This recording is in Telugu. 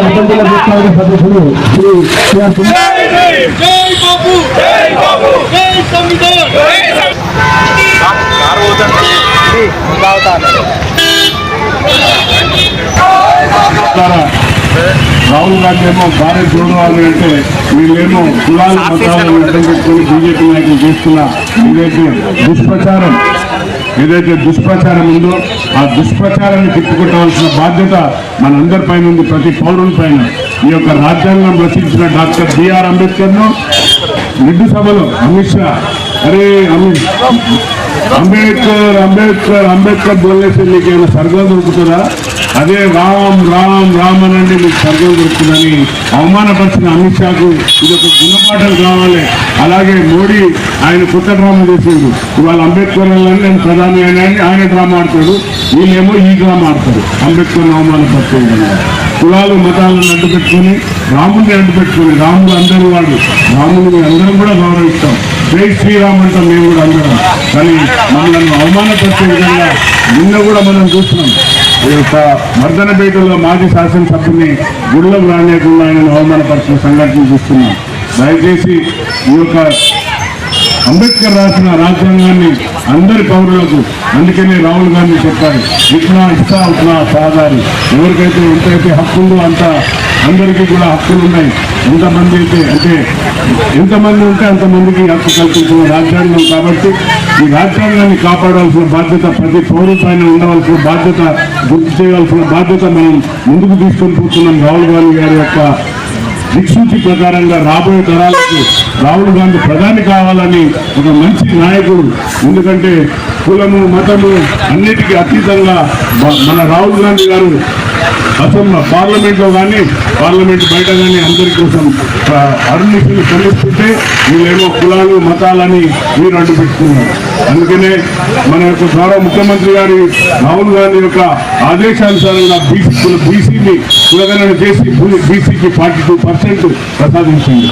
అభ్యర్థుల సదస్సులు శ్రీ శ్రీఆర్ కుమార్ రాహుల్ గాంధీ ఏమో భారత్ జోడో అని అంటే వీళ్ళేమో కులాల మతాలను అడ్డం పెట్టుకుని బీజేపీ నాయకులు చేస్తున్న ఏదైతే దుష్ప్రచారం. ఏదైతే దుష్ప్రచారం ఉందో ఆ దుష్ప్రచారాన్ని తిప్పుకొట్టవలసిన బాధ్యత మనందరి పైన ఉంది ప్రతి పౌరుని పైన. ఈ యొక్క రాజ్యాంగం రచించిన డాక్టర్ బిఆర్ అంబేద్కర్ను నిండు సభలో అమిత్ షా అరే అంబేద్కర్ అంబేద్కర్ అంబేద్కర్ బోలేసి మీకు ఏమైనా స్వర్గం దొరుకుతుందా? అదే రామ్ రామ్ రామ్ అనండి మీకు స్వర్గం దొరుకుతుందని అవమానపరిచిన అమిత్ షాకు ఇది ఒక గుణపాఠం కావాలి. అలాగే మోడీ ఆయన కొత్త డ్రామా చేసేది ఇవాళ అంబేద్కర్ అని నేను ప్రధాని అయినా అని ఆయన డ్రామా ఆడతాడు. వీళ్ళేమో ఈ డ్రామా ఆడతారు అంబేద్కర్ అవమానపరిచేది కులాలు మతాలను అడ్డు పెట్టుకొని రాముడిని అడ్డు పెట్టుకొని రాముడు అందరూ వాడు రాముడిని అందరం కూడా గౌరవిస్తారు జై శ్రీరామ్ అంటాం మేము కూడా అందరం. కానీ మనల్ని అవమానపరిచే విధంగా నిన్న కూడా మనం చూస్తున్నాం. ఈ యొక్క మర్దనపేటలో మాజీ శాసనసభ్యుని గుళ్ళకు రానియకుండా ఆయన అవమానపరిచిన సంఘటన చూస్తున్నాం. దయచేసి ఈ యొక్క అంబేద్కర్ రాసిన రాజ్యాంగాన్ని అందరి పౌరులకు అందుకనే రాహుల్ గాంధీ చెప్పారు ఇట్లా ఇస్తా ఉన్నా సాధారు ఎవరికైతే ఎంతైతే హక్కులు అంత అందరికీ కూడా హక్కులు ఉన్నాయి ఎంతమంది అయితే అంటే ఎంతమంది ఉంటే అంతమందికి హక్కు కల్పించిన రాజ్యాంగం కాబట్టి ఈ రాజ్యాంగాన్ని కాపాడాల్సిన బాధ్యత ప్రతి పౌరు పైన ఉండవలసిన బాధ్యత గుర్తు చేయవలసిన బాధ్యత మనం ముందుకు తీసుకొని పోతున్నాం. రాహుల్ గాంధీ గారి యొక్క దిక్సూచి ప్రకారంగా రాబోయే తరాలకు రాహుల్ గాంధీ ప్రధాని కావాలని ఒక మంచి నాయకుడు ఎందుకంటే కులము మతము అన్నిటికీ అతీతంగా మన రాహుల్ గాంధీ గారు అసెంబ్లీ పార్లమెంట్లో కానీ పార్లమెంట్ బయట కానీ అందరి కోసం అరుణిషులు చెల్లిస్తుంటే వీళ్ళేమో కులాలు మతాలని మీరు అడ్డు పెట్టుకున్నారు అందుకనే మన యొక్క గౌరవ ముఖ్యమంత్రి గారి రాహుల్ గాంధీ యొక్క ఆదేశానుసారంగా బీసీ బీసీని కులగణన చేసి బీసీకి ఫార్టీ టూ పర్సెంట్ ప్రసాదించింది.